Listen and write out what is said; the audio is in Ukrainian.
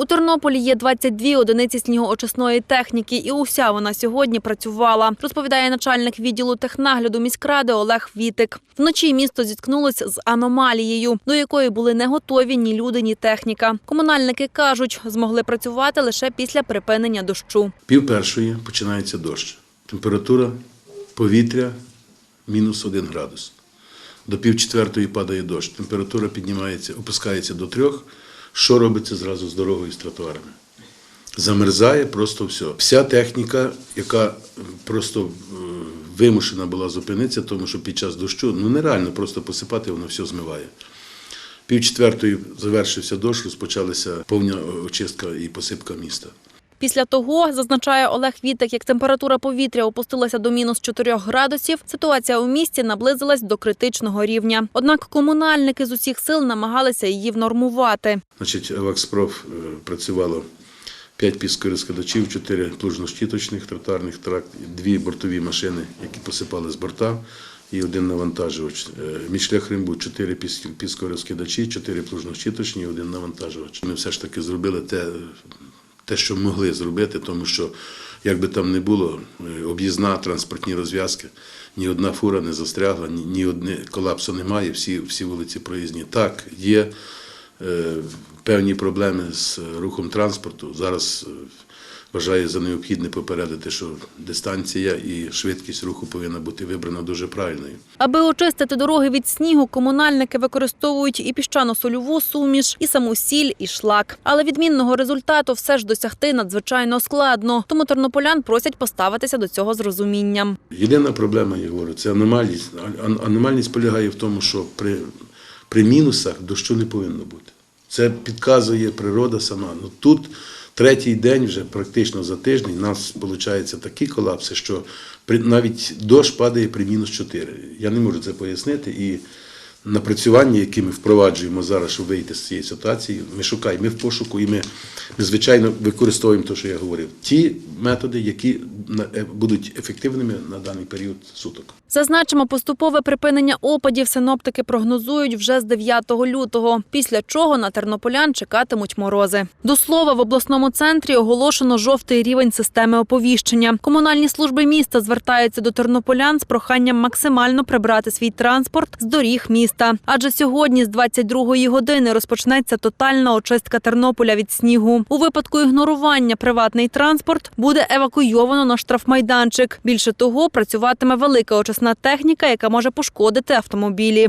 У Тернополі є 22 одиниці снігоочисної техніки, і уся вона сьогодні працювала, розповідає начальник відділу технагляду міськради Олег Вітик. Вночі місто зіткнулося з аномалією, до якої були не готові ні люди, ні техніка. Комунальники кажуть, змогли працювати лише після припинення дощу. Пів першої починається дощ. Температура повітря мінус один градус. До пів четвертої падає дощ. Температура піднімається, опускається до трьох. Що робиться зразу з дорогою з тротуарами? Замерзає просто все. Вся техніка, яка е, просто е, вимушена була зупинитися, тому що під час дощу ну нереально просто посипати, воно все змиває. Пів четвертої завершився дощ, розпочалася повна очистка і посипка міста. Після того, зазначає Олег Вітик, як температура повітря опустилася до мінус 4 градусів, ситуація у місті наблизилась до критичного рівня. Однак комунальники з усіх сил намагалися її внормувати. Значить, Вакспроф е, працювало 5 піскорозкладачів, 4 плужно-щіточних тротуарних тракт, дві бортові машини, які посипали з борта, і один навантажувач. Е, Мішлях Римбу 4 піскорозкидачі, 4 плужно-щіточні один навантажувач. Ми все ж таки зробили те, те, що могли зробити, тому що, як би там не було, е, об'їзна, транспортні розв'язки, ні одна фура не застрягла, ні, одне колапсу немає, всі, всі вулиці проїзні. Так, є певні проблеми з рухом транспорту. Зараз е, вважаю за необхідне попередити, що дистанція і швидкість руху повинна бути вибрана дуже правильною. Аби очистити дороги від снігу, комунальники використовують і піщано-сольову суміш, і саму сіль, і шлак. Але відмінного результату все ж досягти надзвичайно складно. Тому тернополян просять поставитися до цього з розумінням. Єдина проблема, я говорю, це аномальність. Аномальність полягає в тому, що при, при мінусах дощу не повинно бути. Це підказує природа сама. Ну тут третій день вже практично за тиждень у нас виходить такі колапси, що при, навіть дощ падає при мінус 4. Я не можу це пояснити. І напрацювання, які ми впроваджуємо зараз, щоб вийти з цієї ситуації, ми шукаємо, ми в пошуку, і ми, звичайно використовуємо те, що я говорив, ті методи, які е, будуть ефективними на даний період суток. Зазначимо, поступове припинення опадів синоптики прогнозують вже з 9 лютого, після чого на тернополян чекатимуть морози. До слова, в обласному центрі оголошено жовтий рівень системи оповіщення. Комунальні служби міста звертаються до тернополян з проханням максимально прибрати свій транспорт з доріг міста. Адже сьогодні з 22-ї години розпочнеться тотальна очистка Тернополя від снігу. У випадку ігнорування приватний транспорт буде евакуйовано на штрафмайданчик. Більше того, працюватиме велика очисна техніка, яка може пошкодити автомобілі.